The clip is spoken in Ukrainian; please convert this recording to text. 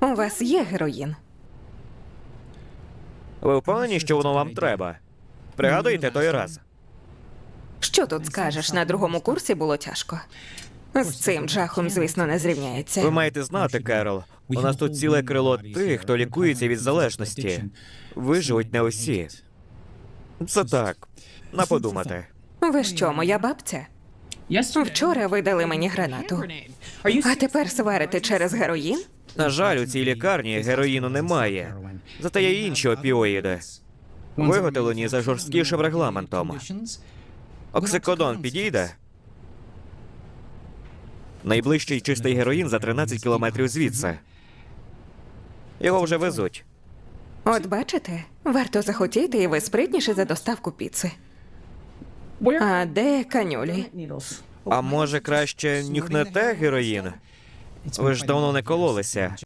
У вас є героїн. Ви впевнені, що воно вам треба? Пригадуєте той раз? Що тут скажеш? На другому курсі було тяжко. З цим жахом, звісно, не зрівняється. Ви маєте знати, Керол. У нас тут ціле крило тих, хто лікується від залежності. Виживуть не усі. Це так. На подумати. Ви що, моя бабця? Вчора ви дали мені гранату. А тепер сварите через героїн? На жаль, у цій лікарні героїну немає. Зате є інші опіоїди. Виготовлені за жорсткішим регламентом. Оксикодон підійде. Найближчий чистий героїн за 13 кілометрів звідси. Його вже везуть. От бачите, варто захотіти, і ви спритніші за доставку піци. А де канюлі? А може краще нюхнете героїн? Ви ж давно не кололися.